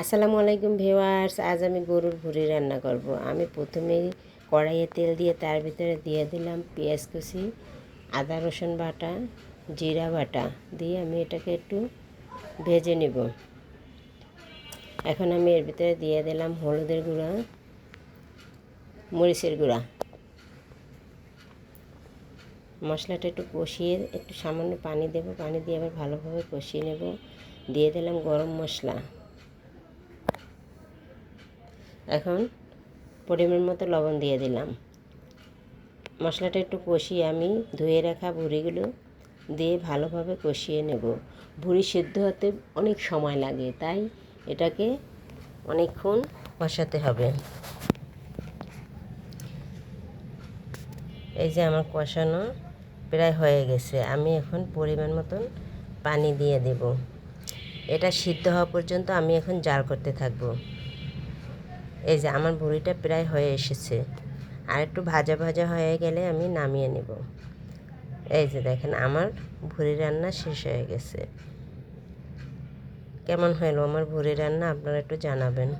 আসসালামু আলাইকুম ভিওয়ার্স আজ আমি গরুর ভুড়ি রান্না করব। আমি প্রথমেই কড়াইয়ে তেল দিয়ে তার ভিতরে দিয়ে দিলাম পেঁয়াজ কুচি, আদা রসুন বাটা, জিরা বাটা দিয়ে আমি এটাকে একটু ভেজে নেব। এখন আমি এর ভিতরে দিয়ে দিলাম হলুদের গুঁড়া, মরিচের গুঁড়া। মশলাটা একটু কষিয়ে একটু সামান্য পানি দেব, পানি দিয়ে আবার ভালোভাবে কষিয়ে নেব। দিয়ে দিলাম গরম মশলা। এখন পরিমাণ মতো লবণ দিয়ে দিলাম। মশলাটা একটু কষিয়ে আমি ধুয়ে রাখা ভুড়িগুলো দিয়ে ভালোভাবে কষিয়ে নেব। ভুড়ি সিদ্ধ হতে অনেক সময় লাগে, তাই এটাকে অনেকক্ষণ কষাতে হবে। এই যে আমার কষানো প্রায় হয়ে গেছে, আমি এখন পরিমাণ মতন পানি দিয়ে দেব। এটা সিদ্ধ হওয়া পর্যন্ত আমি এখন জাল করতে থাকব। এই যে আমার ভুড়িটা প্রায় হয়ে এসেছে। আর একটু ভাজা ভাজা হয়ে গেলে আমি নামিয়ে নেব। এই যে দেখেন, আমার ভুড়ি রান্না শেষ হয়ে গেছে। কেমন হলো আমার ভুড়ি রান্না? আপনারা একটু জানাবেন।